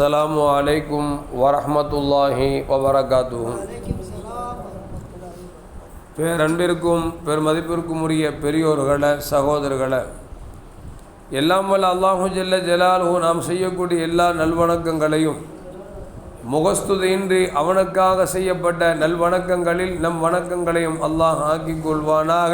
السلام عليكم ورحمة الله وبركاته பேரன்பிற்கும் பெருமதிப்பிற்கும் உரிய பெரியோர்களை சகோதரர்களை எல்லாம் வல்ல அல்லாஹு ஜல்ல ஜலாலுஹு நாம் செய்யக்கூடிய எல்லா நல்வணக்கங்களையும் முகஸ்துதியின்றி அவனுக்காக செய்யப்பட்ட நல்வணக்கங்களில் நம் வணக்கங்களையும் அல்லாஹ் ஆக்கிக் கொள்வானாக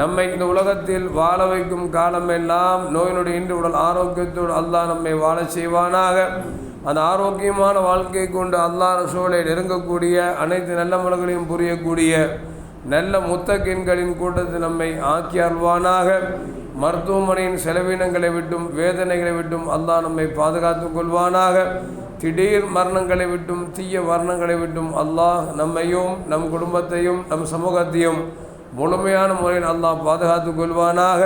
நம்மை இந்த உலகத்தில் வாழ வைக்கும் காலமெல்லாம் நோயினுடைய இன்று உடல் ஆரோக்கியத்தோடு அல்லாஹ் நம்மை வாழ செய்வானாக. அந்த ஆரோக்கியமான வாழ்க்கை கொண்டு அல்லாஹ் சூழலை நெருங்கக்கூடிய அனைத்து நல்ல மலங்களையும் புரியக்கூடிய நல்ல முத்தகின்களின் கூட்டத்தில் நம்மை ஆக்கி அல்வானாக மருத்துவமனையின் செலவினங்களை விட்டும் வேதனைகளை விட்டும் அல்லாஹ் நம்மை பாதுகாத்துக் கொள்வானாக. திடீர் மரணங்களை விட்டும் தீய மரணங்களை விட்டும் அல்லாஹ் நம்மையும் நம் குடும்பத்தையும் நம் சமூகத்தையும் முழுமையான முறையில் அல்லாஹ் பாதுகாத்துக் கொள்வானாக.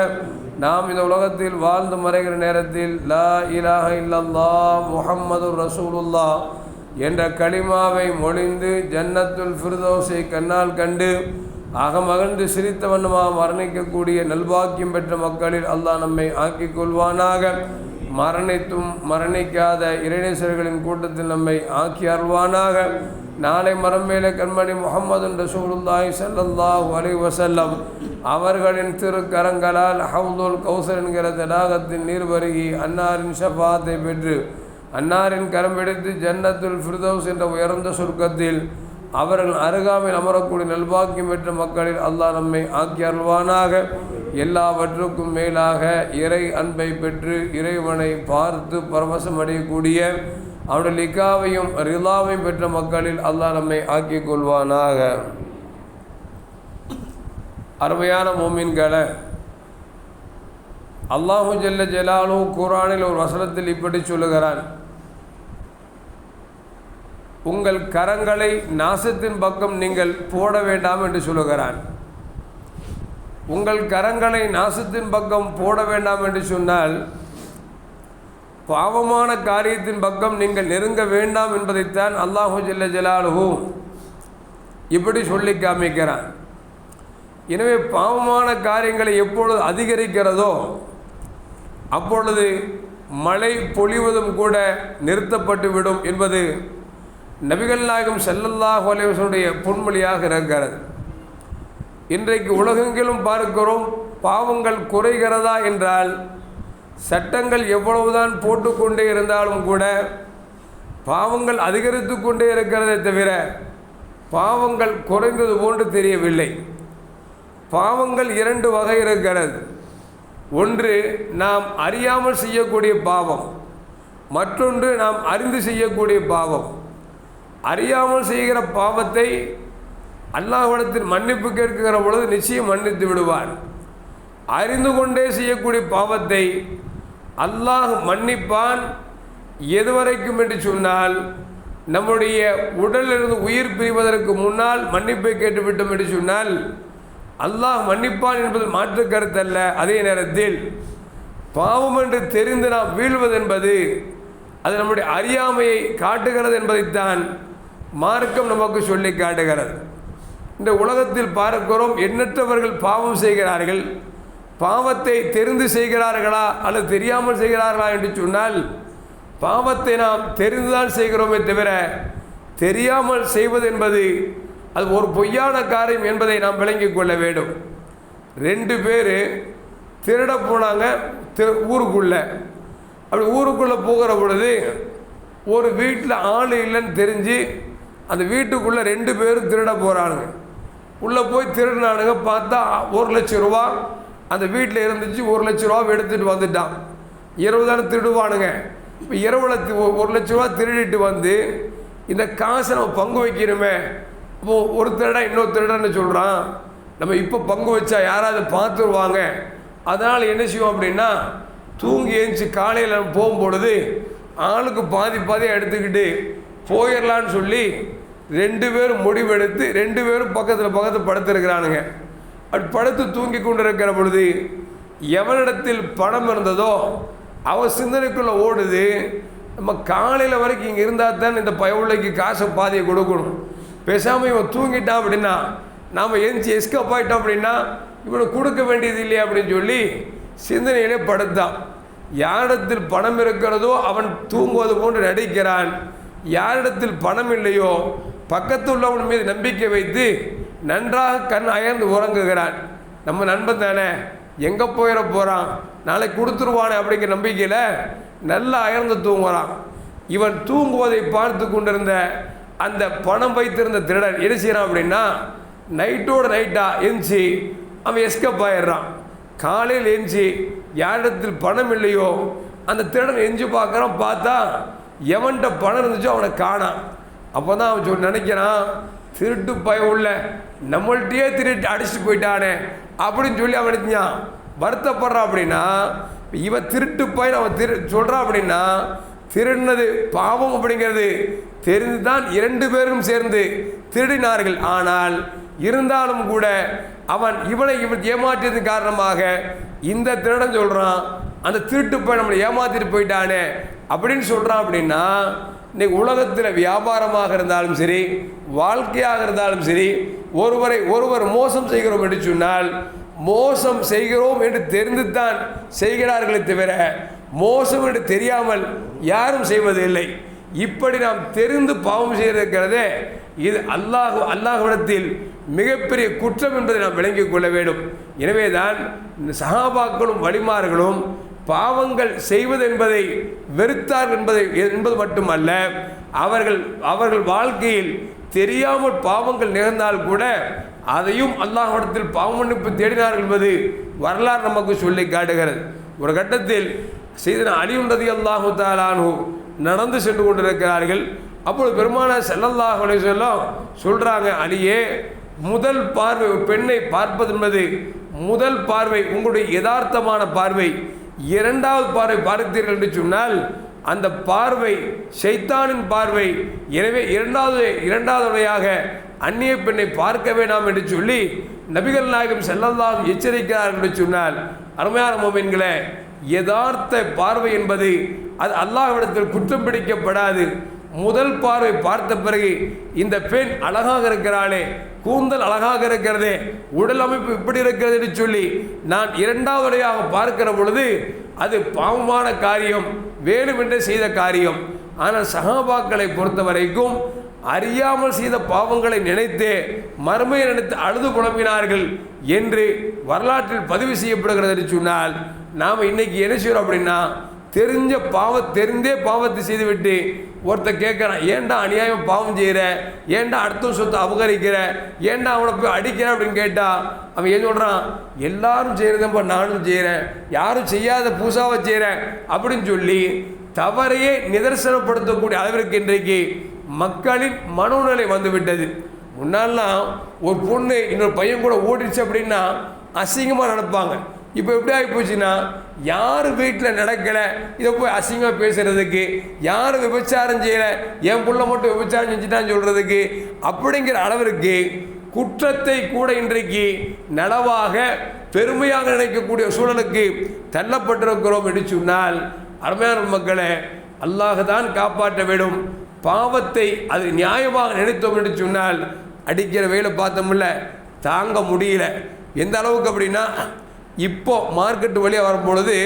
நாம் இந்த உலகத்தில் வாழ்ந்து மறைகிற நேரத்தில் லா இலாக இல்லல்லா முஹம்மது ரசூலுல்லா என்ற களிமாவை மொழிந்து ஜன்னத்துல் ஃபிர்தோஸை கண்ணால் கண்டு அகமகிழ்ந்து சிரித்த வண்ணமாக மரணிக்கக்கூடிய நல்வாக்கியம் பெற்ற மக்களில் அல்லாஹ் நம்மை ஆக்கிக் கொள்வானாக. மரணித்தும் மரணிக்காத இறைநேசர்களின் கூட்டத்தில் நம்மை ஆக்கி அருள்வானாக. நாளை மரமேல கண்மணி முகமது ரசூலுல்லாய் ஸல்லல்லாஹு அலி வசல்லம் அவர்களின் திருக்கரங்களால் ஹவுதுல் கௌசர் என்கிற தடாகத்தின் நீர் வருகி அன்னாரின் ஷபாத்தை பெற்று அன்னாரின் கரம் எடுத்து ஜன்னத்துல் ஃபிர்தௌஸ் என்ற உயர்ந்த சுருக்கத்தில் அவர்கள் அருகாமையில் அமரக்கூடிய நல்வாக்கியம் பெற்ற மக்களில் அல்லாஹ் நம்மை ஆக்கி அருள்வானாக. எல்லாவற்றுக்கும் மேலாக இறை அன்பை பெற்று இறைவனை பார்த்து பரவசம் அடையக்கூடிய அவனுடைய லிகாவையும் ரிலாவையும் பெற்ற மக்களில் அல்லாஹ் நம்மை ஆக்கிக் கொள்வானாக. அருமையான மோமின்களை அல்லாஹு ஜல்ல ஜலாலு குரானில் ஒரு வசனத்தில் இப்படி சொல்லுகிறான். உங்கள் கரங்களை நாசத்தின் பக்கம் நீங்கள் போட வேண்டாம் என்று சொல்லுகிறான். உங்கள் கரங்களை நாசத்தின் பக்கம் போட வேண்டாம் என்று சொன்னால் பாவமான காரியத்தின் பக்கம் நீங்கள் நெருங்க வேண்டாம் என்பதைத்தான் அல்லாஹு ஜல்ல ஜலாலுஹூ இப்படி சொல்லி காமிக்கிறான். எனவே பாவமான காரியங்களை எப்பொழுது அதிகரிக்கிறதோ அப்பொழுது மழை பொழிவதும் கூட நிறுத்தப்பட்டுவிடும் என்பது நபிகள் நாயகம் செல்லல்லாஹ் அலைவசனுடைய பொன்மொழியாக இருக்கிறது. இன்றைக்கு உலகெங்கிலும் பார்க்கிறோம் பாவங்கள் குறைகிறதா என்றால் சட்டங்கள் எவ்வளவுதான் போட்டுக்கொண்டே இருந்தாலும் கூட பாவங்கள் அதிகரித்து கொண்டே இருக்கிறதே தவிர பாவங்கள் குறைந்தது போன்று தெரியவில்லை. பாவங்கள் இரண்டு வகை இருக்கிறது. ஒன்று நாம் அறியாமல் செய்யக்கூடிய பாவம். மற்றொன்று நாம் அறிந்து செய்யக்கூடிய பாவம். அறியாமல் செய்கிற பாவத்தை அல்லாஹிடத்தில் மன்னிப்பு கேட்கிற பொழுது நிச்சயம் மன்னித்து விடுவான். அறிந்து கொண்டே செய்யக்கூடிய பாவத்தை அல்லாஹ் மன்னிப்பான். எதுவரைக்கும் என்று சொன்னால் நம்முடைய உடலிலிருந்து உயிர் பிரிவதற்கு முன்னால் மன்னிப்பை கேட்டுவிட்டோம் என்று சொன்னால் அல்லாஹ் மன்னிப்பான் என்பது மாற்று கருத்தல்ல. அதே நேரத்தில் பாவம் என்று தெரிந்து நாம் வீழ்வது என்பது அது நம்முடைய அறியாமையை காட்டுகிறது என்பதைத்தான் மார்க்கம் நமக்கு சொல்லி காட்டுகிறது. இந்த உலகத்தில் பார்க்கிறோம் எண்ணற்றவர்கள் பாவம் செய்கிறார்கள். பாவத்தை தெரிந்து செய்கிறார்களா அல்லது தெரியாமல் செய்கிறார்களா என்று சொன்னால் பாவத்தை நாம் தெரிந்துதான் செய்கிறோமே தவிர தெரியாமல் செய்வது என்பது அது ஒரு பொய்யான காரியம் என்பதை நாம் விளங்கிக் கொள்ள வேண்டும். ரெண்டு பேர் திருட போனாங்க திரு ஊருக்குள்ளே. அப்படி ஊருக்குள்ளே போகிற பொழுது ஒரு வீட்டில் ஆள் இல்லைன்னு தெரிஞ்சு அந்த வீட்டுக்குள்ளே ரெண்டு பேரும் திருட போகிறானுங்க உள்ளே போய் திருடினானுங்க பார்த்தா ஒரு லட்சம் ரூபா அந்த வீட்டில் இருந்துச்சு ஒரு லட்ச ரூபா எடுத்துகிட்டு வந்துட்டான். இரவு தானே திருடுவானுங்க. இப்போ இரவில் ஒரு லட்ச ரூபா திருடிட்டு வந்து இந்த காசை நம்ம பங்கு வைக்கணுமே. இப்போ ஒரு திருடா இன்னொரு திருடன்னு சொல்கிறான் நம்ம இப்போ பங்கு வச்சா யாராவது பார்த்துருவாங்க அதனால் என்ன செய்வோம் அப்படின்னா தூங்கி எழுந்துச்சு காலையில் போகும்பொழுது ஆளுக்கு பாதி பாதியாக எடுத்துக்கிட்டு போயிடலான்னு சொல்லி ரெண்டு பேரும் முடிவெடுத்து ரெண்டு பேரும் பக்கத்தில் பக்கத்தில் படுத்துருக்கிறானுங்க. படுத்து தூங்கி கொண்டிருக்கிற பொழுது எவனிடத்தில் பணம் இருந்ததோ அவன் சிந்தனைக்குள்ளே ஓடுது நம்ம காலையில் வரைக்கும் இங்கே இருந்தால் தான் இந்த பயவுள்ளைக்கு காசை பாதியை கொடுக்கணும். பேசாமல் இவன் தூங்கிட்டான் அப்படின்னா நாம் எந்திச்சு எஸ்கப் ஆகிட்டோம் அப்படின்னா இவனை கொடுக்க வேண்டியது இல்லையா அப்படின்னு சொல்லி சிந்தனையிலே படுத்தான். யாரிடத்தில் பணம் இருக்கிறதோ அவன் தூங்குவது போன்று நடிக்கிறான். யாரிடத்தில் பணம் இல்லையோ பக்கத்தில் உள்ளவன் மீது நம்பிக்கை வைத்து நன்றாக கண் அயர்ந்து உறங்குகிறான். நம்ம நண்பன் தானே? எங்கே போயிட போகிறான் நாளைக்கு கொடுத்துருவானே அப்படிங்கிற நம்பிக்கையில் நல்லா அயர்ந்து தூங்குறான். இவன் தூங்குவதை பார்த்து கொண்டிருந்த அந்த பணம் வைத்திருந்த திருடன் என்ன செய்கிறான் அப்படின்னா நைட்டோட நைட்டாக எரிஞ்சு அவன் எஸ்கப் ஆயிடுறான். காலையில் எரிஞ்சு யாரிடத்தில் பணம் இல்லையோ அந்த திருடன் எரிஞ்சு பார்க்குறான் பார்த்தா எவன்கிட்ட பணம் இருந்துச்சோ அவனை காணான். அப்போ தான் அவன் சொல்லி நினைக்கிறான் திருட்டு பய உள்ள நம்மள்கிட்டயே திருட்டு அடிச்சுட்டு போயிட்டானே அப்படின்னு சொல்லி அவன் நினைச்சான் வருத்தப்படுறான் அப்படின்னா இவன் திருட்டு பயன் அவன் திரு சொல்கிறான் அப்படின்னா திருடினது பாவம் அப்படிங்கிறது தெரிந்து தான் இரண்டு பேரும் சேர்ந்து திருடினார்கள். ஆனால் இருந்தாலும் கூட அவன் இவனை இவன் ஏமாற்றியது காரணமாக இந்த திருடன் சொல்கிறான் அந்த திருட்டு போய் நம்மளை ஏமாற்றிட்டு போயிட்டானே அப்படின்னு சொல்கிறான் அப்படின்னா இன்னைக்கு உலகத்தில் வியாபாரமாக இருந்தாலும் சரி வாழ்க்கையாக இருந்தாலும் சரி ஒருவரை ஒருவர் மோசம் செய்கிறோம் என்று சொன்னால் மோசம் செய்கிறோம் என்று தெரிந்து தான் செய்கிறார்களே தவிர மோசம் என்று தெரியாமல் யாரும் செய்வதில்லை இப்படி நாம் தெரிந்து பாவம் செய்திருக்கிறதே இது அல்லாஹ் அல்லாஹ்விடத்தில் மிகப்பெரிய குற்றம் என்பதை நாம் விளங்கிக் கொள்ள வேண்டும். எனவே தான் சகாபாக்களும் வழிமார்களும் பாவங்கள் செய்வது என்பதை வெறுத்தார் என்பதை என்பது மட்டுமல்ல அவர்கள் அவர்கள் வாழ்க்கையில் தெரியாமல் பாவங்கள் நிகழ்ந்தால் கூட அதையும் அல்லாஹிடத்தில் பாவமன்னிப்பு தேடினார்கள் என்பது வரலாறு நமக்கு சொல்லி காட்டுகிறது. ஒரு கட்டத்தில் செய்தன அலியுண்டதி அல்லாஹு தாலானு நடந்து சென்று கொண்டிருக்கிறார்கள். அப்பொழுது பெருமான செல்லல்லாஹ் சொல்லும் சொல்கிறாங்க அலியே முதல் பார்வை பெண்ணை பார்ப்பது என்பது முதல் பார்வை உங்களுடைய யதார்த்தமான பார்வை. இரண்டாவது பார்வை பார்த்தீர்கள் என்று சொன்னால் அந்த பார்வை சைத்தானின் பார்வை. எனவே இரண்டாவது இரண்டாவது முறையாக அந்நிய பெண்ணை பார்க்க வேண்டாம் என்று சொல்லி நபிகள் நாயகம் செல்லல்லாம் எச்சரிக்கிறார்கள் என்று சொன்னால் அருமையான மோமின்களே யதார்த்த பார்வை என்பது அது அல்லாஹ்விடத்தில் குற்றம் பிடிக்கப்படாது. முதல் பார்வை பார்த்த பிறகு இந்த பெண் அழகாக இருக்கிறாளே கூந்தல் அழகாக இருக்கிறதே உடல் அமைப்பு இப்படி இருக்கிறது என்று சொல்லி நான் இரண்டாவது முறையாக பார்க்கிற பொழுது அது பாவமான காரியம் வேணுமென்றே செய்த காரியம். ஆனால் சகாபாக்களை பொறுத்த வரைக்கும் அறியாமல் செய்த பாவங்களை நினைத்தே மறுமையை நினைத்து அழுது புலம்பினார்கள் என்று வரலாற்றில் பதிவு செய்யப்படுகிறது என்று சொன்னால் நாம் இன்னைக்கு என்ன செய்கிறோம் அப்படின்னா தெரிஞ்ச பாவ தெரிந்தே பாவத்தை செய்துவிட்டு ஒருத்தர் கேட்குறான் ஏன்டா அநியாயம் பாவம் செய்கிற ஏன்டா அடுத்த சொத்தை அபகரிக்கிற? ஏன்டா அவனை போய் அடிக்கிற? அப்படின்னு கேட்டால் அவன் ஏன் சொல்கிறான் எல்லாரும் செய்கிறதப்ப நானும் செய்கிறேன் யாரும் செய்யாத பூசாவை செய்கிறேன் அப்படின்னு சொல்லி தவறையே நிதர்சனப்படுத்தக்கூடிய அளவிற்கு இன்றைக்கு மக்களின் மனோநிலை வந்துவிட்டது. முன்னாலாம் ஒரு பொண்ணு இன்னொரு பையன் கூட ஓடிடுச்சு அப்படின்னா அசிங்கமாக நடப்பாங்க. இப்போ எப்படி ஆகி போச்சுன்னா யார் வீட்டில் நடக்கலை? இதை போய் அசிங்கமாக பேசுகிறதுக்கு யார் விபச்சாரம் செய்யலை? என் புள்ள மட்டும் விபச்சாரம் செஞ்சுட்டான்னு சொல்கிறதுக்கு அப்படிங்கிற அளவிற்கு குற்றத்தை கூட இன்றைக்கு நலவாக பெருமையாக நினைக்கக்கூடிய சூழலுக்கு தள்ளப்பட்டிருக்கிறோம் என்று சொன்னால் அருமையான மக்களை அல்லாஹ் தான் காப்பாற்ற வேண்டும். பாவத்தை அது நியாயமாக நினைத்தோம் என்று சொன்னால் அடிக்கிற வேலை பார்த்தோம்ல தாங்க முடியல. எந்த அளவுக்கு அப்படின்னா இப்போ மார்க்கெட்டு வழியாக வரும்பொழுது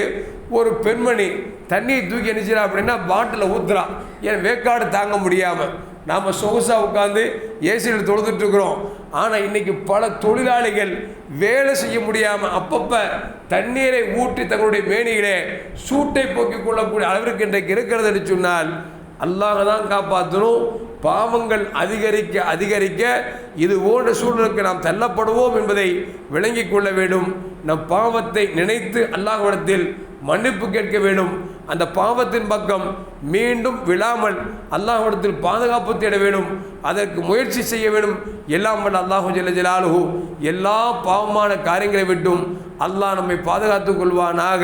ஒரு பெண்மணி தண்ணியை தூக்கி அணிச்சிடா அப்படின்னா பாட்டில் ஊற்றுறா ஏன் வேக்காடு தாங்க முடியாமல் நாம் சொகுசாக உட்காந்து ஏசியில் தொழுதுட்டுருக்குறோம் ஆனால் இன்றைக்கி பல தொழிலாளிகள் வேலை செய்ய முடியாமல் அப்பப்போ தண்ணீரை ஊற்றி தங்களுடைய மேனிகளே சூட்டை போக்கிக் கொள்ளக்கூடிய அளவிற்கு இன்றைக்கு இருக்கிறது என்று சொன்னால் அல்லாஹ் தான் காப்பாற்றணும் பாவங்கள் அதிகரிக்க அதிகரிக்க இது போன்ற சூழலுக்கு நாம் தள்ளப்படுவோம் என்பதை விளங்கிக் கொள்ள வேண்டும். நம் பாவத்தை நினைத்து அல்லாஹ்விடத்தில் மன்னிப்பு கேட்க வேண்டும். அந்த பாவத்தின் பக்கம் மீண்டும் விழாமல் அல்லாஹ்விடத்தில் பாதுகாப்பு தேட வேண்டும். அதற்கு முயற்சி செய்ய வேண்டும். எல்லாம் வல்ல அல்லாஹு ஜல்ல ஜலாலுஹு. எல்லா பாவமான காரியங்களை விட்டும் அல்லாஹ் நம்மை பாதுகாத்துக் கொள்வானாக.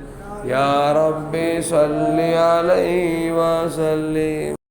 يا ربي صل عليه وسلم.